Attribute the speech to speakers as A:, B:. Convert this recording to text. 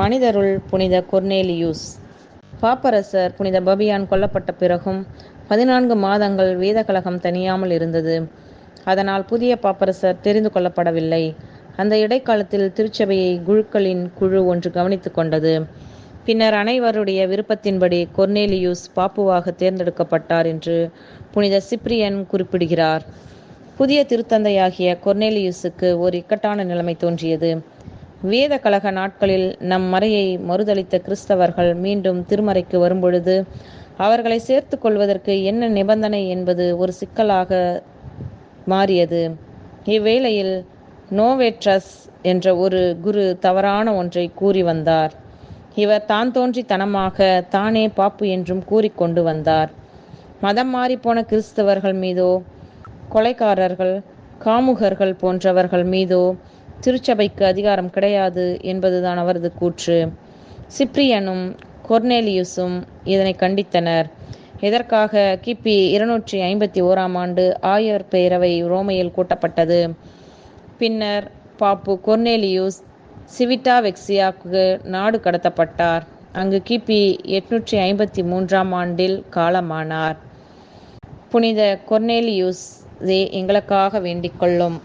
A: மனிதருள் புனித கொர்னேலியூஸ். பாப்பரசர் புனித பபியான் கொல்லப்பட்ட பிறகும் பதினான்கு மாதங்கள் வேத கலகம் தனியாமல் இருந்தது. அதனால் புதிய பாப்பரசர் தெரிந்து கொள்ளப்படவில்லை. அந்த இடைக்காலத்தில் திருச்சபையை குழுக்களின் குழு ஒன்று கவனித்துக் கொண்டது. பின்னர் அனைவருடைய விருப்பத்தின்படி கொர்னேலியூஸ் பாப்புவாக தேர்ந்தெடுக்கப்பட்டார் என்று புனித சிப்ரியன் குறிப்பிடுகிறார். புதிய திருத்தந்தையாகிய கொர்னேலியூஸுக்கு ஒரு இக்கட்டான நிலைமை தோன்றியது. வேத கழக நாட்களில் நம் மறையை மறுதளித்த கிறிஸ்தவர்கள் மீண்டும் திருமறைக்கு வரும்பொழுது அவர்களை சேர்த்து கொள்வதற்கு என்ன நிபந்தனை என்பது ஒரு சிக்கலாக மாறியது. இவ்வேளையில் நோவேட்ரஸ் என்ற ஒரு குரு தவறான ஒன்றை கூறி வந்தார். இவர் தான் தோன்றித்தனமாக தானே பாப்பு என்றும் கூறிக்கொண்டு வந்தார். மதம் மாறிப்போன கிறிஸ்தவர்கள் மீதோ கொலைக்காரர்கள் காமுகர்கள் போன்றவர்கள் மீதோ திருச்சபைக்கு அதிகாரம் கிடையாது என்பதுதான் அவரது கூற்று. சிப்ரியனும் கொர்னேலியுஸும் இதனை கண்டித்தனர். இதற்காக கிபி இருநூற்றி ஐம்பத்தி ஓராம் ஆண்டு ஆயர் பேரவை ரோமையில் கூட்டப்பட்டது. பின்னர் பாப்பு கொர்னேலியூஸ் சிவிட்டா வெக்சியாவுக்கு நாடு கடத்தப்பட்டார். அங்கு கிபி எட்நூற்றி ஐம்பத்தி மூன்றாம் ஆண்டில் காலமானார். புனித கொர்னேலியூஸ் எங்களுக்காக வேண்டிக் கொள்ளும்.